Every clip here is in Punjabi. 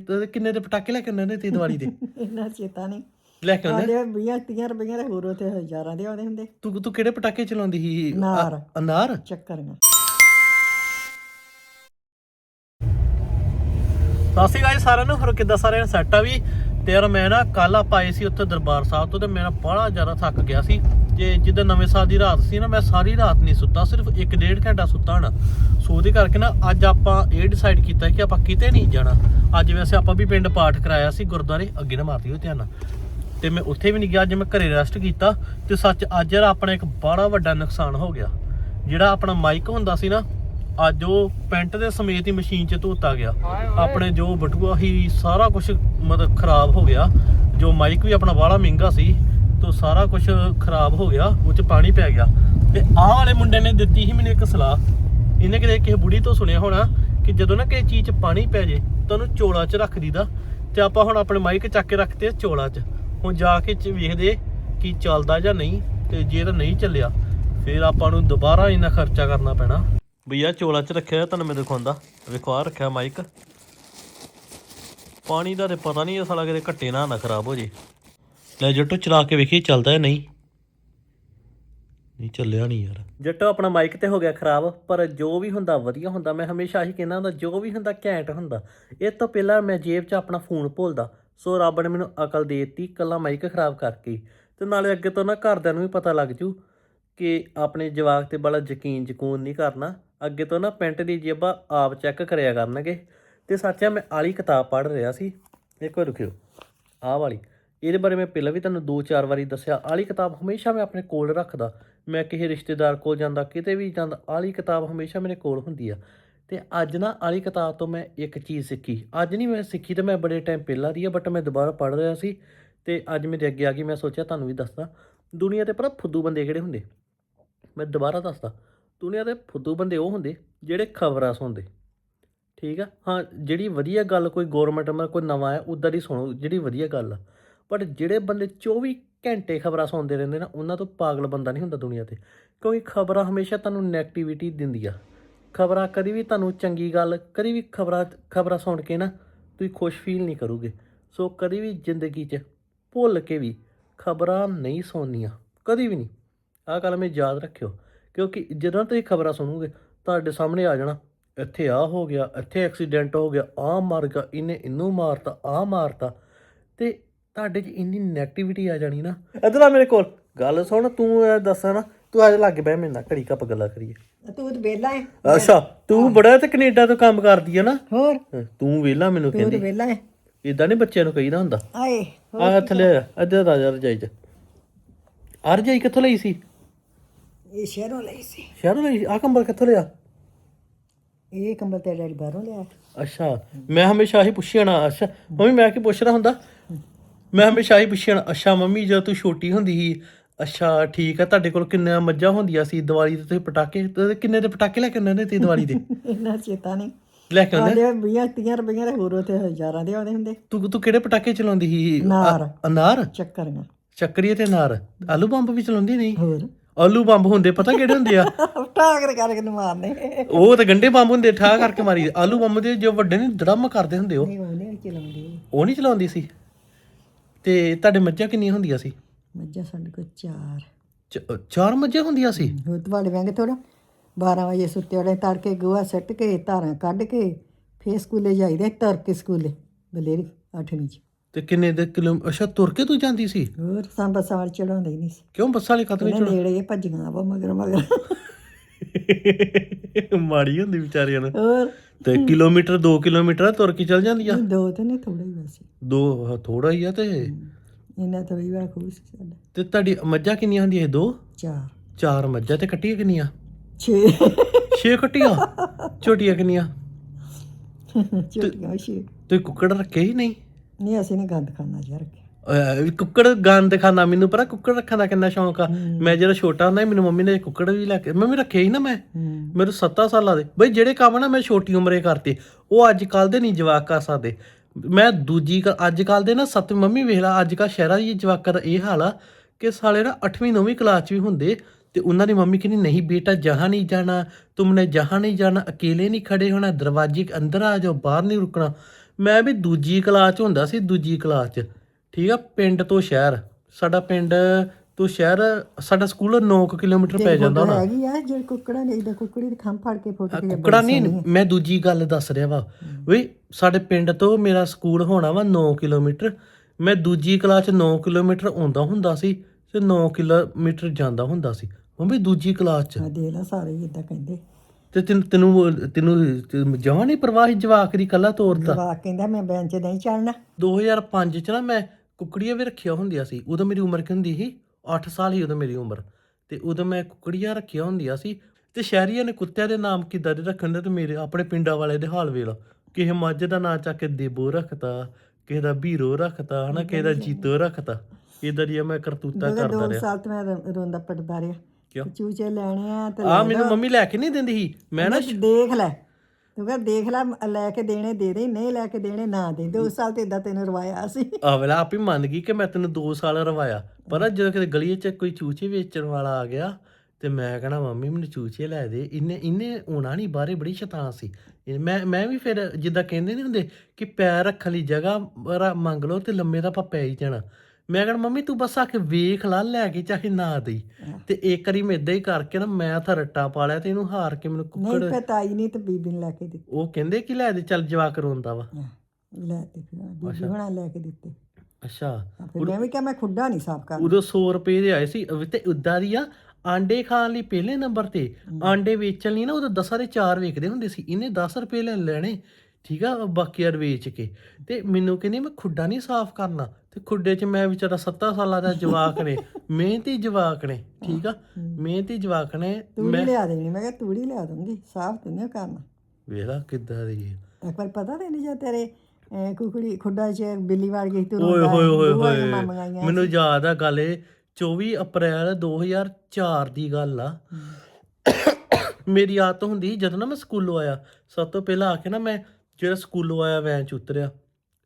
ਤੇ ਕਿੰਨੇ ਦੇ ਪਟਾਕੇ ਲੈ ਕੇ ਆਉਂਦੇ ਨੇ ਤੀ ਦੀਵਾਲੀ ਦੇ? ਇੰਨਾ ਚੇਤਾ ਨਹੀਂ। ਲੈ ਕੇ ਆਉਂਦੇ? ਆਲੇ 20 30 ਰੁਪਈਆਂ ਦੇ ਹੋਰ ਉਥੇ ਹਜ਼ਾਰਾਂ ਦੇ ਆਉਂਦੇ ਹੁੰਦੇ। ਤੂੰ ਤੂੰ ਕਿਹੜੇ ਪਟਾਕੇ ਚਲਾਉਂਦੀ ਸੀ? ਅਨਾਰ। ਅ- ਅਨਾਰ? ਚੱਕਰੀਆਂ ਸਤਿ ਸ਼੍ਰੀ ਅਕਾਲ ਜੀ ਸਾਰਿਆਂ ਨੂੰ। ਹੋਰ ਕਿੱਦਾਂ ਸਾਰਿਆਂ ਨੂੰ ਸੈੱਟ ਆ ਵੀ? ਤੇ ਯਾਰ ਮੈਂ ਨਾ ਕੱਲ ਆਪਾਂ ਆਏ ਸੀ ਉੱਥੇ ਦਰਬਾਰ ਸਾਹਿਬ ਤੋਂ ਤੇ ਮੇਰਾ ਬੜਾ ਜ਼ਿਆਦਾ ਥੱਕ ਗਿਆ ਸੀ। ਜੇ ਜਿੱਦਾਂ ਨਵੇਂ ਸਾਲ ਦੀ ਰਾਤ ਸੀ ਨਾ ਮੈਂ ਸਾਰੀ ਰਾਤ ਨਹੀਂ ਸੁੱਤਾ ਸਿਰਫ 1.5 ਘੰਟਾ ਸੁੱਤਾ ਹਣਾ। ਸੋ ਉਹਦੇ ਕਰਕੇ ਨਾ ਅੱਜ ਆਪਾਂ ਇਹ ਡਿਸਾਈਡ ਕੀਤਾ ਕਿ ਆਪਾਂ ਕਿਤੇ ਨਹੀਂ ਜਾਣਾ। ਅੱਜ ਵੈਸੇ ਆਪਾਂ ਵੀ ਪਿੰਡ ਪਾਠ ਕਰਾਇਆ ਸੀ ਗੁਰਦੁਆਰੇ ਅੱਗੇ ਨਾ ਮਾਰਦੀ ਹੋ ਧਿਆਨ ਨਾਲ। ਤੇ ਮੈਂ ਉੱਥੇ ਵੀ ਨਹੀਂ ਗਿਆ ਅੱਜ ਮੈਂ ਘਰੇ ਰੈਸਟ ਕੀਤਾ ਤੇ ਸੱਚ ਅੱਜ ਆਪਣਾ ਇੱਕ ਬੜਾ ਵੱਡਾ ਨੁਕਸਾਨ ਹੋ ਗਿਆ। ਜਿਹੜਾ ਆਪਣਾ ਮਾਈਕ ਹੁੰਦਾ ਸੀ ਨਾ ਅੱਜ ਉਹ ਪੈਂਟ ਦੇ ਸਮੇਤ ਹੀ ਮਸ਼ੀਨ 'ਚ ਧੋਤਾ ਗਿਆ। ਆਪਣੇ ਜੋ ਬਟੂਆ ਹੀ ਸਾਰਾ ਕੁਝ ਮਤਲਬ ਖਰਾਬ ਹੋ ਗਿਆ। ਜੋ ਮਾਈਕ ਵੀ ਆਪਣਾ ਬਾਹਲਾ ਮਹਿੰਗਾ ਸੀ। ਤੋਂ ਸਾਰਾ ਕੁਝ ਖਰਾਬ ਹੋ ਗਿਆ, ਉਹ 'ਚ ਪਾਣੀ ਪੈ ਗਿਆ। ਤੇ ਆਹ ਵਾਲੇ ਮੁੰਡੇ ਨੇ ਦਿੱਤੀ ਸੀ ਮੈਨੂੰ ਇੱਕ ਸਲਾਹ। ਇਹਨੇ ਕਿਤੇ ਕਿਸੇ ਬੁੜੀ ਤੋਂ ਸੁਣਿਆ ਹੋਣਾ ਕਿ ਜਦੋਂ ਨਾ ਕਿਸੇ ਚੀਜ਼ 'ਚ ਪਾਣੀ ਪੈ ਜੇ, ਤਾਂ ਉਹਨੂੰ ਚੋਲਾ 'ਚ ਰੱਖ ਦੀਦਾ। ਤੇ ਆਪਾਂ ਹੁਣ ਆਪਣੇ ਮਾਈਕ ਚੱਕ ਕੇ ਰੱਖਤੇ ਚੋਲਾ 'ਚ। ਹੁਣ ਜਾ ਕੇ ਵੇਖਦੇ ਕਿ ਚੱਲਦਾ ਜਾਂ ਨਹੀਂ, ਤੇ ਜੇ ਤਾਂ ਨਹੀਂ ਚੱਲਿਆ, ਫਿਰ ਆਪਾਂ ਨੂੰ ਦੁਬਾਰਾ ਇੰਨਾ ਖਰਚਾ ਕਰਨਾ ਪੈਣਾ। ਭਈਆ ਚੋਲਾ 'ਚ ਰੱਖਿਆ ਤੁਹਾਨੂੰ ਮੈਂ ਦਿਖਾਉਂਦਾ। ਵੇਖੋ ਆ ਰੱਖਿਆ ਮਾਈਕ। ਪਾਣੀ ਦਾ ਤੇ ਪਤਾ ਨਹੀਂ ਇਹ ਸਾਲਾ ਕਿਤੇ ਘੱਟੇ ਨਾ ਨਾ ਖਰਾਬ ਹੋ ਜੇ। ਲੈ ਜੱਟੋ ਚਲਾ ਕੇ ਵੇਖੀ, ਚੱਲਦਾ ਹੈ ਨਹੀਂ? ਨਹੀਂ, ਚੱਲਿਆ ਨਹੀਂ ਯਾਰ। ਜੱਟੋ, ਆਪਣਾ ਮਾਈਕ ਤੇ ਹੋ ਗਿਆ ਖਰਾਬ, ਪਰ ਜੋ ਵੀ ਹੁੰਦਾ, ਵਧੀਆ ਹੁੰਦਾ। ਮੈਂ ਹਮੇਸ਼ਾ ਹੀ ਕਹਿੰਦਾ ਹੁੰਦਾ, ਜੋ ਵੀ ਹੁੰਦਾ, ਘੈਂਟ ਹੁੰਦਾ। ਇਹ ਤੋਂ ਪਹਿਲਾਂ ਮੈਂ ਜੇਬ 'ਚ ਆਪਣਾ ਫੋਨ ਭੁੱਲਦਾ। ਸੋ ਰੱਬ ਨੇ ਮੈਨੂੰ ਅਕਲ ਦੇ ਦਿੱਤੀ ਕੱਲਾ ਮਾਈਕ ਖਰਾਬ ਕਰਕੇ। ਹੀ। ਤੇ ਨਾਲੇ ਅੱਗੇ ਤੋਂ ਨਾ ਘਰਦਿਆਂ ਨੂੰ ਵੀ ਪਤਾ ਲੱਗ ਜੂ ਕਿ ਆਪਣੇ ਜਵਾਕ ਤੇ ਬੜਾ ਯਕੀਨ ਜਕੂਨ ਨਹੀਂ ਕਰਨਾ। ਅੱਗੇ ਤੋਂ ਨਾ ਪੈਂਟ ਦੀ ਜੇਬਾਂ ਆਪ ਚੈੱਕ ਕਰਿਆ ਕਰਨਗੇ। ਤੇ ਸੱਚਿਆ ਮੈਂ ਆਲੀ ਕਿਤਾਬ ਪੜ੍ਹ ਰਿਹਾ ਸੀ। ਇੱਕ ਵਾਰ ਰੁਕਿਓ। ਆਹ ਵਾਲੀ। ਇਹਦੇ ਬਾਰੇ ਮੈਂ ਪਹਿਲਾਂ ਵੀ ਤੁਹਾਨੂੰ ਦੋ ਚਾਰ ਵਾਰੀ ਦੱਸਿਆ, ਆਲੀ ਕਿਤਾਬ ਹਮੇਸ਼ਾ ਮੈਂ ਆਪਣੇ ਕੋਲ ਰੱਖਦਾ। ਮੈਂ ਕਿਸੇ ਰਿਸ਼ਤੇਦਾਰ ਕੋਲ ਜਾਂਦਾ, ਕਿਤੇ ਵੀ ਜਾਂਦਾ, ਆਲੀ ਕਿਤਾਬ ਹਮੇਸ਼ਾ ਮੇਰੇ ਕੋਲ ਹੁੰਦੀ ਆ। ਤੇ ਅੱਜ ਨਾ ਆਲੀ ਕਿਤਾਬ ਤੋਂ ਮੈਂ ਇੱਕ ਚੀਜ਼ ਸਿੱਖੀ। ਅੱਜ ਨਹੀਂ ਮੈਂ ਸਿੱਖੀ ਤੇ ਮੈਂ ਬੜੇ ਟਾਈਮ ਪਹਿਲਾਂ ਦੀ ਆ ਬਟ ਮੈਂ ਦੁਬਾਰਾ ਪੜ੍ਹ ਰਿਹਾ ਸੀ ਤੇ ਅੱਜ ਮੇਰੇ ਅੱਗੇ ਆ ਗਈ, ਮੈਂ ਸੋਚਿਆ ਤੁਹਾਨੂੰ ਵੀ ਦੱਸਦਾ ਦੁਨੀਆ ਤੇ ਪਤਾ ਫੁੱਦੂ ਬੰਦੇ ਕਿਹੜੇ ਹੁੰਦੇ? ਮੈਂ ਦੁਬਾਰਾ ਦੱਸਦਾ। ਦੁਨੀਆ ਦੇ ਫੁੱਦੂ ਬੰਦੇ ਉਹ ਹੁੰਦੇ ਜਿਹੜੇ ਖਬਰਾਂ ਸੁਣਦੇ। ਠੀਕ ਆ? ਹਾਂ, ਜਿਹੜੀ ਵਧੀਆ ਗੱਲ ਕੋਈ ਗਵਰਨਮੈਂਟ ਮਤਲਬ ਕੋਈ ਨਵਾਂ ਹੈ, ਉਦਾਂ ਦੀ ਸੁਣੋ, ਜਿਹੜੀ ਵਧੀਆ ਗੱਲ ਆ। ਪਰ ਜਿਹੜੇ ਬੰਦੇ 24 ਘੰਟੇ ਖਬਰਾਂ ਸੁਣਦੇ ਰਹਿੰਦੇ ਨਾ, ਉਹਨਾਂ ਤੋਂ ਪਾਗਲ ਬੰਦਾ ਨਹੀਂ ਹੁੰਦਾ ਦੁਨੀਆ ਤੇ। ਕਿਉਂਕਿ ਖਬਰਾਂ ਹਮੇਸ਼ਾ ਤੁਹਾਨੂੰ ਨੈਗੇਟਿਵਿਟੀ ਦਿੰਦੀਆਂ ਖਬਰਾਂ ਕਦੀ ਵੀ ਤੁਹਾਨੂੰ ਚੰਗੀ ਗੱਲ, ਕਦੀ ਵੀ ਖਬਰਾਂ ਖਬਰਾਂ ਸੁਣ ਕੇ ਨਾ ਤੁਸੀਂ ਖੁਸ਼ ਫੀਲ ਨਹੀਂ ਕਰੋਗੇ। ਸੋ ਕਦੀ ਵੀ ਜ਼ਿੰਦਗੀ 'ਚ ਭੁੱਲ ਕੇ ਵੀ ਖਬਰਾਂ ਨਹੀਂ ਸੁਣਨੀਆਂ। ਕਦੀ ਵੀ ਨਹੀਂ। ਆਹ ਗੱਲ ਮੈਂ ਯਾਦ ਰੱਖਿਓ, ਕਿਉਂਕਿ ਜਦੋਂ ਤੁਸੀਂ ਖਬਰਾਂ ਸੁਣੋਗੇ, ਤੁਹਾਡੇ ਸਾਹਮਣੇ ਆ ਜਾਣਾ, ਇੱਥੇ ਆ ਹੋ ਗਿਆ, ਇੱਥੇ ਐਕਸੀਡੈਂਟ ਹੋ ਗਿਆ ਆ ਮਰ ਗਿਆ ਇਹਨੇ ਇਹਨੂੰ ਮਾਰਤਾ ਆ ਮਾਰਤਾ। ਤੇ ਤੁਹਾਡੇ 'ਚ ਇੰਨੀ ਨੈਗੇਟਿਵਿਟੀ ਆ ਜਾਣੀ ਨਾ। ਇਧਰ ਆ ਮੇਰੇ ਕੋਲ। ਗੱਲ ਸੁਣ ਤੂੰ ਇਹ ਦੱਸ ਨਾ ਤੂੰ ਅੱਜ ਲੱਗ ਬਹਿ ਮੇਰੇ ਨਾਲ ਘੜੀ ਕੱਪ ਗੱਲਾਂ ਕਰੀਏ। ਤੂੰ ਤੇ ਵਿਹਲਾ ਹੈ ਅੱਛਾ ਤੂੰ ਬੜਾ ਤੇ ਕੈਨੇਡਾ ਤੋਂ ਕੰਮ ਕਰਦੀ ਆ ਨਾ। ਹੋਰ? ਹਾਂ, ਤੂੰ ਵੇਲਾ ਮੈਨੂੰ ਤੂੰ ਤੇ ਕਹਿੰਦੀ। ਵਿਹਲਾ ਹੈ ਇਦਾਂ ਨਹੀਂ ਬੱਚਿਆਂ ਨੂੰ ਕਹੀਦਾ ਹੁੰਦਾ। ਆਏ ਆ ਥੱਲੇ ਆ ਇੱਧਰ ਆ ਜਾ ਰਜਾਈ ਚ। ਆ ਰਜਾਈ ਕਿੱਥੋਂ ਲਈ ਸੀ? ਇਹ ਸ਼ਹਿਰੋਂ ਲਈ ਸੀ। ਸ਼ਹਿਰੋਂ ਲਈ ਆ ਕੰਬਲ ਕਿੱਥੋਂ ਲਿਆ? ਇਹ ਕੰਬਲ ਤੇ ਡੈਡੀ ਬਾਹਰੋਂ ਲਿਆ। ਅੱਛਾ ਮੈਂ ਹਮੇਸ਼ਾ ਹੀ ਪੁੱਛਿਆ ਨਾ ਅੱਛਾ ਮੰਮੀ ਮੈਂ ਕੀ ਪੁੱਛਦਾ ਹੁੰਦਾ? ਮੈਂ ਹਮੇਸ਼ਾ ਹੀ ਪੁੱਛਿਆ ਨਾ ਅੱਛਾ ਮੰਮੀ ਜਦੋਂ ਤੂੰ ਛੋਟੀ ਹੁੰਦੀ ਸੀ ਅੱਛਾ ਠੀਕ ਆ ਤੁਹਾਡੇ ਕੋਲ ਕਿੰਨੀਆਂ ਮੱਝਾਂ ਹੁੰਦੀਆਂ ਸੀ ਦੀਵਾਲੀ ਤੇ ਤੁਸੀਂ ਪਟਾਕੇ ਤੇ ਕਿੰਨੇ ਦੇ ਪਟਾਕੇ ਲੈ ਕੇ ਆਉਂਦੇ ਤੀ ਦੀਵਾਲੀ ਦੇ? ਇੰਨਾ ਚੇਤਾ ਨਹੀਂ। ਲੈ ਕੇ ਆਉਂਦੇ? ਆਲੇ 20 30 ਰੁਪਈਆਂ ਦੇ ਹੋਰ ਉਥੇ ਹਜ਼ਾਰਾਂ ਦੇ ਆਉਂਦੇ ਹੁੰਦੇ। ਤੂੰ ਤੂੰ ਕਿਹੜੇ ਪਟਾਕੇ ਚਲਾਉਂਦੀ ਸੀ? ਅਨਾਰ। ਅਨਾਰ? ਚੱਕਰੀਆਂ। ਚੱਕਰੀ ਤੇ ਅਨਾਰ ਆਲੂ ਬੰਬ ਵੀ ਚਲਾਉਂਦੀ ਨਹੀਂ? ਹੋਰ। ਆਲੂ ਬੰਬ ਹੁੰਦੇ ਪਤਾ ਕਿਹੜੇ ਹੁੰਦੇ ਆ? ਟਾਗਰ ਕਰਕੇ ਨੂੰ ਮਾਰਨੇ। ਉਹ ਤੇ ਗੰਡੇ ਬੰਬ ਹੁੰਦੇ ਠਾ ਕਰਕੇ ਮਾਰੀ। ਆਲੂ ਬੰਬ ਦੇ ਜੋ ਵੱਡੇ ਨੇ ਡਰਮ ਕਰਦੇ ਹੁੰਦੇ ਉਹ। ਨਹੀਂ ਉਹਨੇ ਚਲਾਉਂਦੀ। ਉਹ ਨਹੀਂ ਚਲਾਉਂਦੀ ਸੀ? ਤੇ ਤੁਹਾਡੇ ਮੱਝਾਂ ਕਿੰਨੀਆਂ ਹੁੰਦੀਆਂ ਸੀ? ਮੱਝਾਂ ਸਾਡੇ ਕੋਲ ਚਾਰ। ਚ- ਚਾਰ ਮੱਝਾਂ ਹੁੰਦੀਆਂ ਸੀ? ਉਹ ਤੁਹਾਡੇ ਵਾਂਗੇ ਥੋੜਾ 12 ਵਜੇ ਸੁੱਤੇ ਵਾਲੇ ਤੜਕੇ ਗੋਹਾ ਸੱਟ ਕੇ ਧਾਰਾਂ ਕੱਢ ਕੇ ਫੇਰ ਸਕੂਲੇ ਜਾਈਦੇ ਤੁਰ ਕੇ ਸਕੂਲੇ ਬਲੇਰੀ 8ਵੀਂ ਚ। ਤੇ ਕਿੰਨੇ ਦੇ ਕਿਲੋ ਅੱਛਾ ਤੁਰ ਕੇ ਤੂੰ ਜਾਂਦੀ ਸੀ? ਹੋਰ ਸਾਂਬਾ ਸਾਲ ਚੜਾਉਂਦੇ ਹੀ ਨਹੀਂ ਸੀ। ਕਿਉਂ ਬੱਸਾਂ ਵਾਲੇ ਕਤਰੇ ਉਹਨੇ ਨੇੜੇ ਇਹ ਭੱਜੀਆਂ ਆਵਾ ਮਗਰ ਮਗਰ ਮਾੜੀ ਹੁੰਦੀ ਵਿਚਾਰੀਆਂ ਨੂੰ ਹੋਰ? ਤੇ ਕਿਲੋਮੀਟਰ 2 ਕਿਲੋਮੀਟਰ ਤੁਰ ਕੇ ਚੱਲ ਜਾਂਦੀਆਂ ਦੋ ਤੇ ਨਹੀਂ ਥੋੜਾ ਹੀ ਵੈਸੇ। ਦੋ ਥੋੜਾ ਹੀ ਆ ਤੇ। ਇਹਨਾਂ ਤੋਂ ਵੀ ਵਾਰ ਖੂਸ ਸਾਡਾ। ਤੇ ਤੁਹਾਡੀ ਮੱਝਾਂ ਕਿੰਨੀਆਂ ਹੁੰਦੀਆਂ ਸੀ? ਦੋ? ਚਾਰ। ਚਾਰ ਮੱਝਾਂ ਤੇ ਕੱਟੀਆਂ ਕਿੰਨੀਆਂ? 6 ਛੇ ਕੱਟੀਆਂ? ਛੋਟੀਆਂ ਕਿੰਨੀਆਂ? ਛੋਟੀਆਂ ਛੇ। ਤੇ ਕੁੱਕੜ ਰੱਖੇ ਹੀ ਨਹੀਂ? ਨਹੀਂ ਅਸੀਂ ਨੇ ਗੰਦ ਖਾਣਾ ਜਾ ਰੱਖਿਆ। ਅਹ ਕੁੱਕੜ ਗੰਦ ਖਾਂਦਾ ਮੈਨੂੰ ਪਤਾ ਕੁੱਕੜ ਰੱਖਣ ਦਾ ਕਿੰਨਾ ਸ਼ੌਂਕ ਆ। ਮੈਂ ਜਦੋਂ ਛੋਟਾ ਹੁੰਦਾ ਸੀ, ਮੈਨੂੰ ਮੰਮੀ ਨੇ ਕੁੱਕੜ ਵੀ ਲੈ ਕੇ ਮੰਮੀ ਰੱਖੇ ਸੀ ਨਾ ਮੈਂ। ਮੇਰੇ 7 ਸਾਲਾਂ ਦੇ। ਬਈ ਜਿਹੜੇ ਕੰਮ ਨਾ ਮੈਂ ਛੋਟੀ ਉਮਰੇ ਕਰਤੇ ਉਹ ਅੱਜ ਕੱਲ ਦੇ ਨਹੀਂ ਜਵਾਕ ਕਰ ਸਕਦੇ। ਮੈਂ ਦੂਜੀ ਕ- ਅੱਜ ਕੱਲ ਦੇ ਨਾ ਸੱਤ ਮੰਮੀ ਵੇਖ ਲਾ ਅੱਜ ਕੱਲ ਸ਼ਹਿਰਾਂ ਦੀ ਜਵਾਕਾਂ ਦਾ ਇਹ ਹਾਲ ਆ ਕਿ ਸਾਲੇ ਨਾ 8ਵੀਂ 9ਵੀਂ ਕਲਾਸ 'ਚ ਵੀ ਹੁੰਦੇ ਤੇ ਉਹਨਾਂ ਦੀ ਮੰਮੀ ਕਹਿੰਦੀ ਨਹੀਂ ਬੇਟਾ ਜਹਾਂ ਨਹੀਂ ਜਾਣਾ। ਤੁਮਨੇ ਜਹਾਂ ਨਹੀਂ ਜਾਣਾ ਅਕੇਲੇ ਨਹੀਂ ਖੜੇ ਹੋਣਾ ਦਰਵਾਜ਼ੇ ਕੇ ਅੰਦਰ ਆ ਜਾਓ ਬਾਹਰ ਨਹੀਂ ਰੁਕਣਾ। ਮੈਂ ਵੀ ਦੂਜੀ ਕਲਾਸ ਚ ਹੁੰਦਾ ਸੀ ਦੂਜੀ ਕਲਾਸ ਚ। ਠੀਕ ਆ ਪਿੰਡ ਤੋਂ ਸ਼ਹਿਰ। ਸਾਡਾ ਪਿੰਡ ਤੋਂ ਸ਼ਹਿਰ ਸਾਡਾ ਸਕੂਲ 9 ਕਿਲੋਮੀਟਰ ਪੈ ਜਾਂਦਾ ਹੋਣਾ। ਹੈਗੀ ਆ ਜਿਹੜੀ ਕੁੱਕੜਾਂ ਨੇ ਇਹਦਾ ਕੁੱਕੜੀ ਦੀ ਖੰਭ ਫੜ ਕੇ ਫੋਟੋ ਖਿਚਾ ਕੁਕੜਾ ਨਹੀਂ ਮੈਂ ਦੂਜੀ ਗੱਲ ਦੱਸ ਰਿਹਾ ਵਾ। ਵੀ ਸਾਡੇ ਪਿੰਡ ਤੋਂ ਮੇਰਾ ਸਕੂਲ ਹੋਣਾ ਵਾ 9 ਕਿਲੋਮੀਟਰ। ਮੈਂ ਦੂਜੀ ਕਲਾਸ ਚ 9 ਕਿਲੋਮੀਟਰ ਆਉਂਦਾ ਹੁੰਦਾ ਸੀ ਤੇ 9 ਕਿਲੋਮੀਟਰ ਜਾਂਦਾ ਹੁੰਦਾ ਸੀ। ਵੀ ਦੂਜੀ ਕਲਾਸ ਚ। ਆ ਦੇ ਲਾ ਸਾਰੇ ਇਦਾਂ ਕਹਿੰਦੇ। ਤੇ ਤੈਨੂੰ ਤੈਨੂੰ ਤੈਨੂੰ ਜਵਾਂ ਨਹੀਂ ਪ੍ਰਵਾਹ ਜਵਾਕ ਦੀ ਕੱਲਾ ਤੋਰਤਾ। ਜਵਾਕ ਕਹਿੰਦਾ ਮੈਂ ਬੈਂਚ ਨਹੀਂ ਚੜਨਾ 2005 ਚ ਨਾ ਮੈਂ ਕੁਕੜੀਆਂ ਵੀ ਰੱਖਿਆ ਹੁੰਦੀਆਂ ਸੀ। ਉਦੋਂ ਮੇਰੀ ਉਮਰ ਕੀ ਹੁੰਦੀ ਸੀ? 8 ਸਾਲ ਹੀ ਉਦੋਂ ਮੇਰੀ ਉਮਰ। ਤੇ ਉਦੋਂ ਮੈਂ ਕੁਕੜੀਆਂ ਰੱਖੀਆਂ ਹੁੰਦੀਆਂ ਸੀ। ਤੇ ਸ਼ਹਿਰੀਆਂ ਨੇ ਕੁੱਤਿਆਂ ਦੇ ਨਾਮ ਕਿੱਦਾਂ ਦੇ ਰੱਖਣ ਦੇ ਤੇ ਮੇਰੇ ਆਪਣੇ ਪਿੰਡਾਂ ਵਾਲੇ ਦੇ ਹਾਲ ਵੇਲਾ ਕਿਸੇ ਮੱਝ ਦਾ ਨਾਂ ਚੱਕ ਕੇ ਦੇਬੋ ਰੱਖਤਾ ਕਿਸੇ ਦਾ ਬੀਰੋ ਰੱਖਤਾ ਹਨਾ ਕਿਸੇ ਦਾ ਜੀਤੋ ਰੱਖਤਾ। ਇਦਾਂ ਦੀਆਂ ਮੈਂ ਕਰਤੂਤਾਂ ਕਰਦਾ ਦੋ ਰਿਹਾ। ਸਾਲ ਤੇ ਮੈਂ ਰੋਂਦਾ ਪੜਦਾ ਰਿਹਾ। ਕਿਉਂ? ਚੂਚੇ ਲੈਣੇ ਆ ਤੇ ਆ ਮੈਨੂੰ ਮੰਮੀ ਲੈ ਕੇ ਨਹੀਂ ਦਿੰਦੀ ਸੀ। ਮੈਂ ਨਾ ਦੇਖ ਲੈ। ਤੂੰ ਕਹ ਦੇਖ ਲੈ ਲੈ ਕੇ ਦੇਣੇ ਦੇ ਦੇ, ਨਹੀਂ ਲੈ ਕੇ ਦੇਣੇ ਨਾ ਦੇ ਦੋ। ਸਾਲ ਤੇ ਇਦਾਂ ਤੈਨੂੰ ਰਵਾਇਆ ਸੀ। ਆ ਆਪ ਹੀ ਮੰਨ ਗਈ ਕਿ ਮੈਂ ਤੈਨੂੰ 2 ਸਾਲ ਰਵਾਇਆ। ਪਰ ਜਦੋਂ ਕਿਤੇ ਗਲੀ 'ਚ ਕੋਈ ਚੂਚੇ ਵੇਚਣ ਵਾਲਾ ਆ ਗਿਆ, ਤੇ ਮੈਂ ਕਹਣਾ, ਮੰਮੀ, ਮੈਨੂੰ ਚੂਚੇ ਲੈ ਦੇ। ਇਹਨੇ ਇਹਨੇ ਹੋਣਾ ਨਹੀਂ ਬਾਹਰੇ ਬੜੀ ਸ਼ੈਤਾਨ ਸੀ। ਇਹ- ਮੈਂ ਮੈਂ ਵੀ ਫਿਰ ਜਿੱਦਾਂ ਕਹਿੰਦੇ ਨਹੀਂ ਹੁੰਦੇ ਕਿ ਪੈਰ ਰੱਖਣ ਲਈ ਜਗ੍ਹਾ, ਰ- ਮੰਗ ਲਓ ਤੇ ਲੰਮੇ ਦਾ ਆਪਾਂ ਪੈ ਹੀ ਜਾਣਾ। ਮੈਂ ਕਹਣਾ ਮੰਮੀ ਤੂੰ ਬਸ ਆ ਕੇ ਵੇਖ ਲਾ ਲੈ ਕੇ ਚਾਹੇ ਨਾ ਦੇਈ। ਤੇ ਇੱਕ ਵਾਰੀ ਮੈਂ ਇਦਾਂ ਹੀ ਕਰਕੇ ਨਾ ਮੈਂ ਤਾਂ ਰੱਟਾ ਪਾ ਲਿਆ ਤੇ ਇਹਨੂੰ ਹਾਰ ਕੇ ਮੈਨੂੰ ਕੁੱਕੜ ਨਹੀਂ ਪਤਾਈ ਨਹੀਂ ਤੇ ਬੀਬੀ ਨੇ ਲੈ ਕੇ ਦਿੱਤੀ। ਉਹ ਕਹਿੰਦੇ ਕਿ ਲੈ ਦੇ ਚੱਲ ਜਵਾਕ ਰੋਂਦਾ ਵਾ। ਲੈ ਤੇ ਫਿਰ ਬੀਬੀ ਹੁਣਾਂ ਲੈ ਕੇ ਦਿੱਤੇ। ਅੱਛਾ। ਫਿਰ ਮੈਂ ਵੀ ਕਿਹਾ ਮੈਂ ਖੁੱਡਾ ਨਹੀਂ ਸਾਫ਼ ਕਰ ਉਦੋਂ 100 ਰੁਪਏ ਦੇ ਆਏ ਸੀ ਤੇ ਉਦਾਂ ਦੀ ਆ ਆਂਡੇ ਖਾਣ ਲਈ ਪਹਿਲੇ ਨੰਬਰ ਤੇ ਆਂਡੇ ਵੇਚਣ ਲਈ ਨਾ ਉਦੋਂ 10 ਦੇ 4 ਵੇਚਦੇ ਹੁੰਦੇ ਸੀ ਇਹਨੇ 10 ਰੁਪਏ ਲੈ ਲੈਣੇ। ਠੀਕ ਆ ਬਾਕੀ ਯਾਰ ਵੇਚ ਕੇ। ਤੇ ਮੈਨੂੰ ਕਹਿੰਦੀ ਮੈਂ ਖੁੱਡਾ ਨਹੀਂ ਸਾਫ਼ ਕਰਨਾ। ਤੇ ਖੁੱਡੇ 'ਚ ਮੈਂ ਵਿਚਾਰਾ 7 ਸਾਲਾਂ ਦਾ ਜਵਾਕ ਨੇ ਮਿਹਨਤੀ ਜਵਾਕ ਨੇ ਠੀਕ ਆ? ਮਿਹਨਤੀ ਜਵਾਕ ਨੇ ਤੂੜੀ ਲਿਆ ਦੇਣੀ ਮੈਂ ਕਿਹਾ ਤੂੜੀ ਲਿਆ ਦੂੰਗੀ ਸਾਫ਼ ਤੂੰ ਨਹੀਂ ਕਰਨਾ। ਵੇਲਾ ਕਿੱਦਾਂ ਦੀ ਹੈ। ਇੱਕ ਵਾਰ ਪਤਾ ਤੈਨੂੰ ਜੇ ਤੇਰੇ ਕੁਕੜੀ ਖੁੱਡਾ 'ਚ ਬਿੱਲੀ ਵੜ ਗਈ ਤੂੰ ਓਏ ਹੋਏ ਹੋਏ ਹੋਏ ਮੈਨੂੰ ਯਾਦ ਆ ਗੱਲ ਇਹ 24 ਅਪ੍ਰੈਲ 2004 ਦੀ ਗੱਲ ਆ। ਮੇਰੀ ਆਦਤ ਹੁੰਦੀ ਜਦੋਂ ਨਾ ਮੈਂ ਸਕੂਲੋਂ ਆਇਆ ਸਭ ਤੋਂ ਪਹਿਲਾਂ ਆ ਕੇ ਨਾ ਮੈਂ ਜਿਹੜਾ ਸਕੂਲੋਂ ਆਇਆ ਵੈਨ ਚ ਉਤਰਿਆ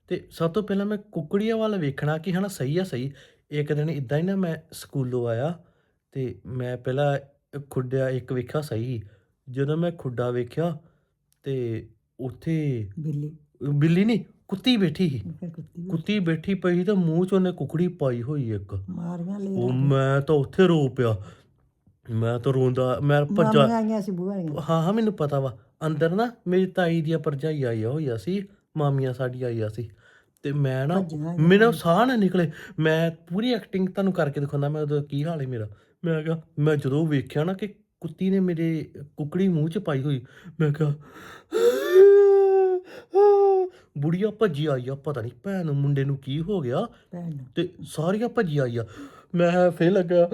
ਤੇ ਸਭ ਤੋਂ ਪਹਿਲਾਂ ਮੈਂ ਕੁਕੜੀਆਂ ਵੱਲ ਵੇਖਣਾ ਕਿ ਹਨਾ ਸਹੀ ਆ ਸਹੀ। ਇੱਕ ਦਿਨ ਇਦਾਂ ਹੀ ਨਾ ਮੈਂ ਸਕੂਲੋਂ ਆਇਆ ਤੇ ਮੈਂ ਪਹਿਲਾਂ ਖੁੱਡਿਆ ਇੱਕ ਵੇਖਿਆ ਸਹੀ। ਜਦੋਂ ਮੈਂ ਖੁੱਡਾ ਵੇਖਿਆ ਤੇ ਉੱਥੇ ਬਿੱਲੀ। ਬਿੱਲੀ ਨਹੀਂ ਕੁੱਤੀ ਬੈਠੀ ਸੀ। ਕੁੱਤੀ ਬੈਠੀ। ਪਈ ਤੇ ਮੂੰਹ 'ਚ ਉਹਨੇ ਕੁਕੜੀ ਪਾਈ ਹੋਈ ਇੱਕ। ਮਾਰੀਆਂ ਲੈ ਉਹ ਮੈਂ ਤਾਂ ਉੱਥੇ ਰੋ ਪਿਆ। ਮੈਂ ਤਾਂ ਰੋਂਦਾ ਮੈਂ ਭੱਜਾ ਹਾਂ ਹਾਂ ਮੈਨੂੰ ਪਤਾ ਵਾ। ਅੰਦਰ ਨਾ ਮੇਰੀ ਤਾਈ ਦੀਆਂ ਭਰਜਾਈ ਆਈਆਂ ਹੋਈਆਂ ਸੀ ਮਾਮੀਆਂ ਸਾਡੀ ਆਈਆਂ ਸੀ। ਤੇ ਮੈਂ ਨਾ ਭੱਜੀਆਂ ਮੈਨੂੰ ਸਾਹ ਨਾ ਨਿਕਲੇ। ਮੈਂ ਪੂਰੀ ਐਕਟਿੰਗ ਤੁਹਾਨੂੰ ਕਰਕੇ ਦਿਖਾਉਂਦਾ ਮੈਂ ਉਦੋਂ ਕੀ ਹਾਲ ਹੈ ਮੇਰਾ। ਮੈਂ ਕਿਹਾ ਮੈਂ ਜਦੋਂ ਵੇਖਿਆ ਨਾ ਕਿ ਕੁੱਤੀ ਨੇ ਮੇਰੇ ਕੁਕੜੀ ਮੂੰਹ 'ਚ ਪਾਈ ਹੋਈ ਮੈਂ ਕਿਹਾ ਬੁੜੀਆ ਭੱਜੀ ਆਈ ਆ ਪਤਾ ਨਹੀਂ ਭੈਣ ਨੂੰ ਮੁੰਡੇ ਨੂੰ ਕੀ ਹੋ ਗਿਆ। ਤੇ ਸਾਰੀਆਂ ਭੱਜੀ ਆਈ ਆ ਮੈਂ ਫੇਰ ਲੱਗਾ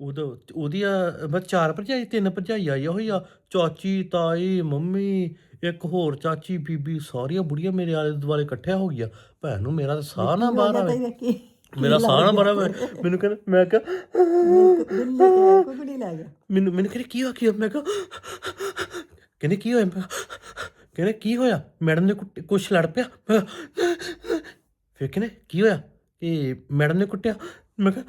ਉਦੋਂ ਉਹਦੀਆਂ ਮੈਂ ਚਾਰ ਭਰਜਾਈ ਤਿੰਨ ਭਰਜਾਈ ਆਈ ਹੋਈ ਆ ਚਾਚੀ ਤਾਈ ਮੰਮੀ ਇੱਕ ਹੋਰ ਚਾਚੀ ਬੀਬੀ ਸਾਰੀਆਂ ਬੁੜੀਆਂ ਮੇਰੇ ਆਲੇ ਦੁਆਲੇ ਇਕੱਠਿਆ ਹੋ ਗਿਆ ਭੈਣ ਨੂੰ ਮੇਰਾ ਤਾਂ ਸਾਹ ਨਾ ਬਾਹਰ ਆਵੇ। ਮੇਰਾ ਸਾਹ ਨਾ ਬਾਹਰ ਆਵੇ। ਮੈਨੂੰ ਕਹਿੰਦਾ ਮੈਂ ਕਿਹਾ ਬਿੱਲੀ ਤੇ ਕੁਕੜੀ ਲੈ ਗਿਆ ਮੈਨੂੰ ਮੈਨੂੰ ਕਹਿੰਦੇ ਕੀ ਹੋਇਆ ਕੀ? ਮੈਂ ਕਿਹਾ ਕਹਿੰਦੇ ਕੀ ਹੋਇਆ? ਮੈਂ ਕਹਿੰਦੇ ਕੀ ਹੋਇਆ? ਮੈਡਮ ਨੇ ਕੁਛ ਲੜ ਪਿਆ? ਫਿਰ ਕਹਿੰਦੇ ਕੀ ਹੋਇਆ? ਕਿ ਮੈਡਮ ਨੇ ਕੁੱਟਿਆ? ਮੈਂ ਕਿਹਾ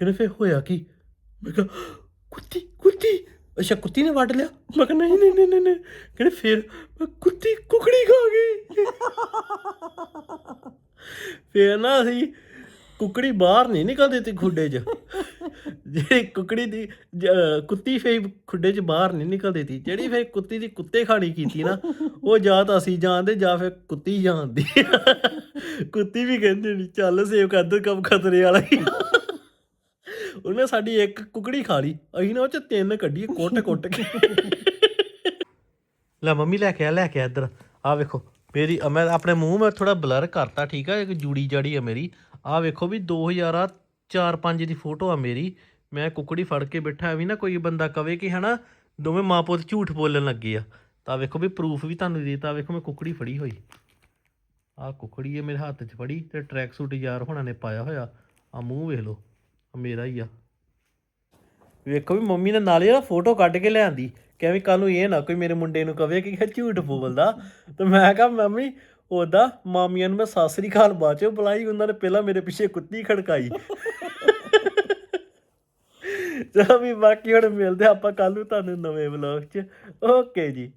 ਕਹਿੰਦੇ ਫਿਰ ਹੋਇਆ ਕੀ? ਮੈਂ ਕਿਹਾ, ਕੁੱਤੀ ਕੁੱਤੀ। ਅੱਛਾ, ਕੁੱਤੀ ਨੇ ਵੱਢ ਲਿਆ? ਮੈਂ ਕਿਹਾ, ਨਹੀਂ ਨਹੀਂ ਨਹੀਂ ਨਹੀਂ। ਕਹਿੰਦੇ ਫਿਰ? ਕੁੱਤੀ ਕੁਕੜੀ ਖਾ ਗਈ। ਫਿਰ ਨਾ ਅਸੀਂ ਕੁਕੜੀ ਬਾਹਰ ਨਹੀਂ ਨਿਕਲਦੀ ਤੀ ਖੁੱਡੇ 'ਚ। ਜਿਹੜੀ ਕੁਕੜੀ ਦੀ, ਜ- ਕੁੱਤੀ ਫੇਰ ਖੁੱਡੇ 'ਚ ਬਾਹਰ ਨਹੀਂ ਨਿਕਲਦੀ ਤੀ ਜਿਹੜੀ ਫੇਰ ਕੁੱਤੀ ਦੀ ਕੁੱਤੇ ਖਾਣੀ ਕੀਤੀ ਨਾ, ਉਹ ਜਾਂ ਤਾਂ ਅਸੀਂ ਜਾਣਦੇ ਜਾਂ ਫੇ ਕੁੱਤੀ ਜਾਣਦੀ ਕੁੱਤੀ ਵੀ ਕਹਿੰਦੀ ਨਹੀਂ ਚੱਲ ਸੇਵ ਕਰ ਕੰਮ ਖਤਰੇ ਵਾਲਾ ਹੀ ਆ। ਉਹਨੇ ਸਾਡੀ ਇੱਕ ਕੁਕੜੀ ਖਾ ਲਈ। ਅਸੀਂ ਨਾ ਉਹ ਚ ਤਿੰਨ ਕੱਢੀ ਕੁੱਟ ਕੁੱਟ ਕੇ। ਲੈ ਮੰਮੀ ਲੈ ਕੇ ਆ ਲੈ ਕੇ ਆ ਇੱਧਰ। ਆ ਵੇਖੋ ਮੇਰੀ ਅ, ਮੈਂ ਆਪਣੇ ਮੂੰਹ ਮੈਂ ਥੋੜਾ ਬਲਰ ਕਰਤਾ ਠੀਕ ਆ? ਇੱਕ ਜੂੜੀ ਜੜੀ ਆ ਮੇਰੀ। ਆ ਵੇਖੋ ਵੀ 2004-5 ਦੀ ਫੋਟੋ ਆ ਮੇਰੀ। ਮੈਂ ਕੁਕੜੀ ਫੜ ਕੇ ਬੈਠਾ ਵੀ ਨਾ ਕੋਈ ਬੰਦਾ ਕਵੇ ਕਿ ਹਨਾ ਦੋਵੇਂ ਮਾਂ ਪੁੱਤ ਝੂਠ ਬੋਲਣ ਲੱਗੇ ਆ। ਤਾਂ ਵੇਖੋ ਵੀ ਪ੍ਰੂਫ ਵੀ ਤੁਹਾਨੂੰ ਦੇ ਦਿੱਤਾ ਵੇਖੋ ਮੈਂ ਕੁਕੜੀ ਫੜੀ ਹੋਈ। ਆ ਕੁਕੜੀ ਹੈ ਮੇਰੇ ਹੱਥ 'ਚ ਫੜੀ ਤੇ ਟਰੈਕ ਸੂਟ ਯਾਰ ਹੋਣਾ ਨੇ ਪਾਇਆ ਹੋਇਆ। ਆ ਮੂੰਹ ਵੇਖ ਲਓ। ਮੇਰਾ ਹੀ ਆ। ਵੇਖੋ ਵੀ ਮੰਮੀ ਨੇ ਨਾਲੇ ਨਾ ਫੋਟੋ ਕੱਢ ਕੇ ਲਿਆਂਦੀ ਕਿਵੇਂ ਕੱਲ ਨੂੰ ਇਹ ਨਾ ਕੋਈ ਮੇਰੇ ਮੁੰਡੇ ਨੂੰ ਕਵੇ ਕਿ ਇਹ ਝੂਠ ਬੋਲਦਾ। ਤੇ ਮੈਂ ਕਿਹਾ, ਮੰਮੀ, ਉਹਦਾ ਮਾਮੀਆਂ ਨੂੰ ਮੈਂ ਸਾਸਰੀ ਖਾਲ ਬਾਚੋ ਬੁਲਾਈ, ਉਹਨਾਂ ਨੇ ਪਹਿਲਾਂ ਮੇਰੇ ਪਿੱਛੇ ਕੁੱਤੀ ਖੜਕਾਈ। ਚਲੋ ਵੀ ਬਾਕੀ ਹੁਣ ਮਿਲਦੇ ਆਪਾਂ ਕੱਲ ਨੂੰ ਤੁਹਾਨੂੰ ਨਵੇਂ ਵਲੌਗ 'ਚ। ਓਕੇ ਜੀ।